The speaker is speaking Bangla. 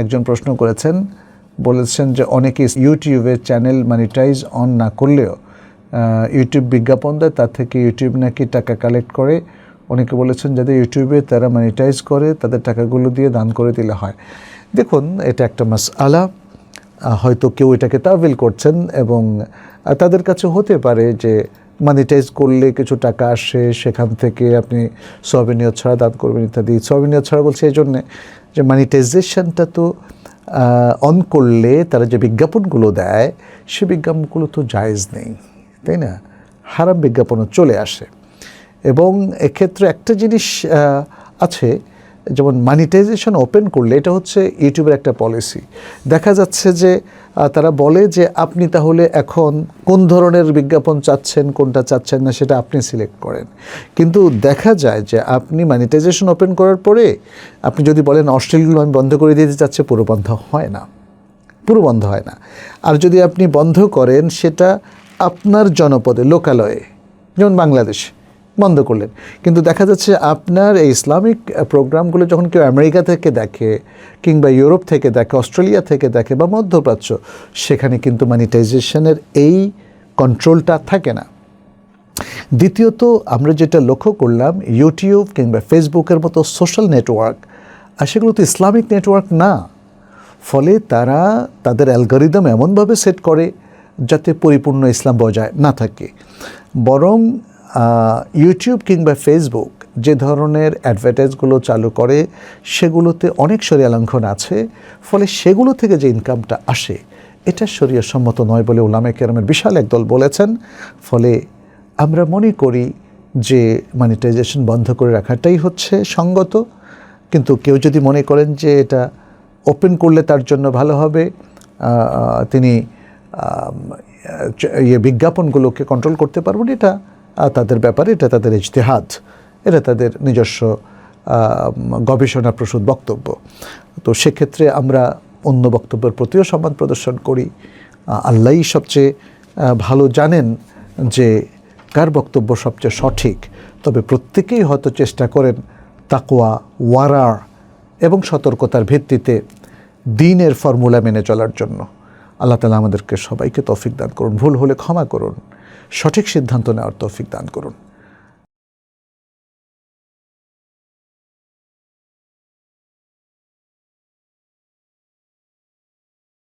একজন প্রশ্ন করেছেন, বলেছেন যে অনেকে ইউটিউবের চ্যানেল মানিটাইজ অন না করলেও ইউটিউব বিজ্ঞাপন দেয়, তার থেকে ইউটিউব নাকি টাকা কালেক্ট করে। অনেকে বলেছেন যাদের ইউটিউবে তারা মনিটাইজ করে, তাদের টাকাগুলো দিয়ে দান করে দিলে হয়। দেখুন, এটা একটা মাস আলা হয়তো কেউ এটাকে তাবিল করছেন এবং তাদের কাছে হতে পারে যে মানিটাইজ করলে কিছু টাকা আসে, সেখান থেকে আপনি সবিনিয়ত ছাড়া দান করবেন ইত্যাদি। সবিনিয়ত ছাড়া বলছে এই জন্যে যে মানিটাইজেশনটা তো অন করলে তারা যে বিজ্ঞাপনগুলো দেয়, সে বিজ্ঞাপনগুলো তো জায়েজ নেই, তাই না? হারাম বিজ্ঞাপনও চলে আসে। এবং এক্ষেত্রে একটা জিনিস আছে যেমন মানিটাইজেশন ওপেন করলে এটা হচ্ছে ইউটিউবের একটা পলিসি দেখা যাচ্ছে যে তারা বলে যে আপনি তাহলে এখন কোন ধরনের বিজ্ঞাপন চাচ্ছেন, কোনটা চাচ্ছেন না সেটা আপনি সিলেক্ট করেন। কিন্তু দেখা যায় যে আপনি মানিটাইজেশন ওপেন করার পরে আপনি যদি বলেন অশ্লীলগুলো আমি বন্ধ করে দিতে চাচ্ছে, পুরো বন্ধ হয় না। পুরো বন্ধ হয় না। আর যদি আপনি বন্ধ করেন, সেটা আপনার জনপদে, লোকালয়ে, যেমন বাংলাদেশে। বন্ধ করলেন। কিন্তু দেখা যাচ্ছে আপনার এই ইসলামিক প্রোগ্রামগুলো যখন কেউ আমেরিকা থেকে দেখে কিংবা ইউরোপ থেকে দেখে, অস্ট্রেলিয়া থেকে দেখে বা মধ্যপ্রাচ্য, সেখানে কিন্তু মানিটাইজেশনের এই কন্ট্রোলটা থাকে না। দ্বিতীয়ত, আমরা যেটা লক্ষ্য করলাম ইউটিউব কিংবা ফেসবুকের মতো সোশ্যাল নেটওয়ার্ক আর সেগুলো তো ইসলামিক নেটওয়ার্ক না। ফলে তারা তাদের অ্যালগোরিদম এমনভাবে সেট করে যাতে পরিপূর্ণ ইসলাম বজায় না থাকে। বরং ইউটিউব কিংবা ফেসবুক যে ধরনের অ্যাডভার্টাইজগুলো চালু করে, সেগুলোতে অনেক সরিয়া লঙ্ঘন আছে। ফলে সেগুলো থেকে যে ইনকামটা আসে, এটা শরীয় সম্মত নয় বলে উলামে কেরামের বিশাল একদল বলেছেন। ফলে আমরা মনে করি যে মনিটাইজেশন বন্ধ করে রাখাটাই হচ্ছে সঙ্গত। কিন্তু কেউ যদি মনে করেন যে এটা ওপেন করলে তার জন্য ভালো হবে তিনি ইয়ে বিজ্ঞাপনগুলোকে কন্ট্রোল করতে পারবেন, এটা তাদের ব্যাপারে এটা তাদের ইজতেহাদ। এটা তাদের নিজস্ব গবেষণা প্রসূত বক্তব্য। তো সেক্ষেত্রে আমরা অন্য বক্তব্যের প্রতিও সম্মান প্রদর্শন করি। আল্লাহই সবচেয়ে ভালো জানেন যে কার বক্তব্য সবচেয়ে সঠিক। তবে প্রত্যেকেই হয়তো চেষ্টা করেন তাকোয়া ওয়ারার এবং সতর্কতার ভিত্তিতে দিনের ফর্মুলা মেনে চলার জন্য। আল্লাহ তালা আমাদেরকে সবাইকে তৌফিক দান করুন। ভুল হলে ক্ষমা করুন। সঠিক সিদ্ধান্ত নেওয়ার তৌফিক দান করুন।